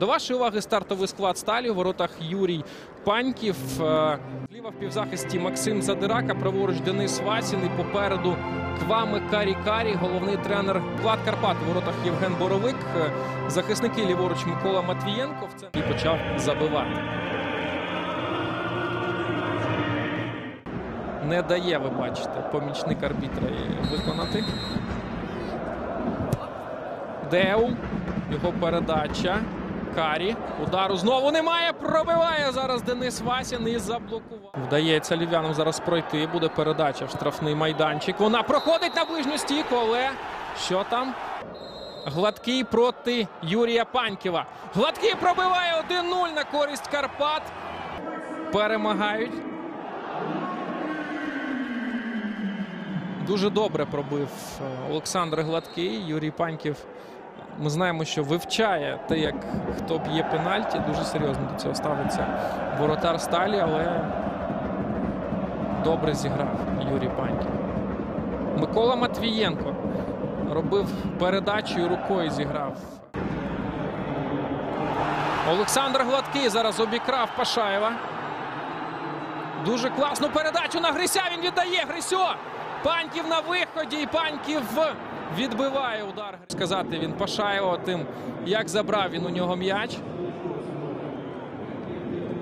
До вашої уваги стартовий склад сталі у воротах Юрій Паньків. Е, Зліва в півзахисті Максим Задирака, праворуч Денис Васін і попереду Квами Карі-Карі, головний тренер Влад Карпат у воротах Євген Боровик. Е, Захисники ліворуч Микола Матвієнко в центрі почав забивати. Не дає, ви бачите, помічник арбітра виконати. Деу. Його передача. Карі. Удару знову немає. Пробиває зараз Денис Васін і заблокував. Вдається лів'янам зараз пройти. Буде передача в штрафний майданчик. Вона проходить на ближню стійку, але що там? Гладкий проти Юрія Паньківа. Гладкий пробиває 1-0 на користь Карпат. Перемагають. Дуже добре пробив е, Олександр Гладкий. Юрій Паньків. Ми знаємо, що вивчає те, як хто б'є пенальті. Дуже серйозно до цього ставиться воротар сталі, але добре зіграв Юрій Паньків. Микола Матвієнко робив передачу і рукою зіграв. Олександр Гладкий зараз обікрав Пашаєва. Дуже класну передачу на Грися. Він віддає Грисьо. Паньків на виході. І Паньків відбиває удар. Сказати він Пашаєва тим, як забрав він у нього м'яч.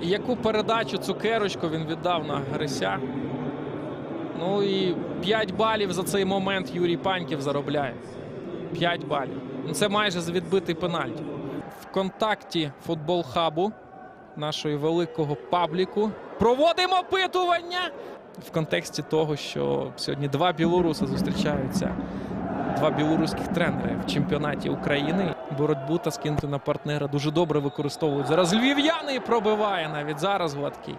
Яку передачу цукерочку він віддав на Грися. Ну і 5 балів за цей момент Юрій Паньків заробляє. 5 балів. Ну, Це майже відбитий пенальті. В контакті футбол хабу нашого великого пабліку. Проводимо опитування в контексті того, що сьогодні два білоруси зустрічаються. Два білоруських тренери в чемпіонаті України. Боротьбу та скинути на партнера дуже добре використовують. Зараз львів'яни і пробиває навіть зараз гладкий.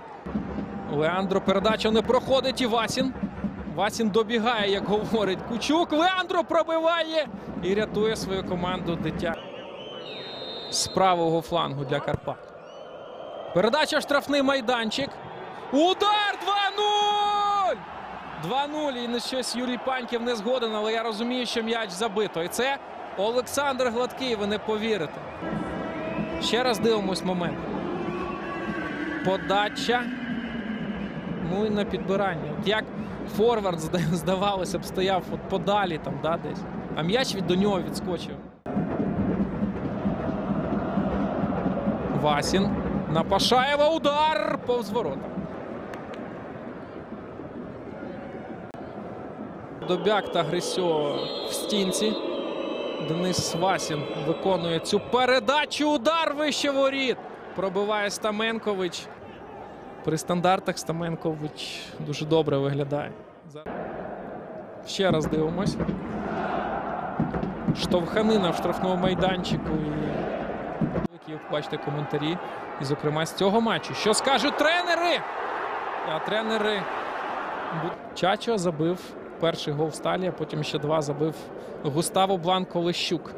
Леандро передача не проходить і Васін. Васін добігає, як говорить Кучук. Леандро пробиває і рятує свою команду дитя з правого флангу для Карпат. Передача штрафний майданчик. Удар 2-0! 2-0. І на щось Юрій Паньків не згоден, але я розумію, що м'яч забито. І це Олександр Гладкий, ви не повірите. Ще раз дивимось момент. Подача. Ну і на підбирання. От як форвард, здавалося б, стояв от подалі там, да, десь. А м'яч від до нього відскочив. Васін. На Пашаєва удар повз ворота. Добяк та Грисьо в стінці. Денис Васін виконує цю передачу. Удар вище воріт. Пробиває Стаменкович. При стандартах Стаменкович дуже добре виглядає. Ще раз дивимось. Штовханина в штрафному майданчику. І бачите коментарі. І, зокрема, з цього матчу. Що скажуть тренери? А тренери. Чачо забив перший гол сталі, а потім ще два забив Густаво Бланко Лещук.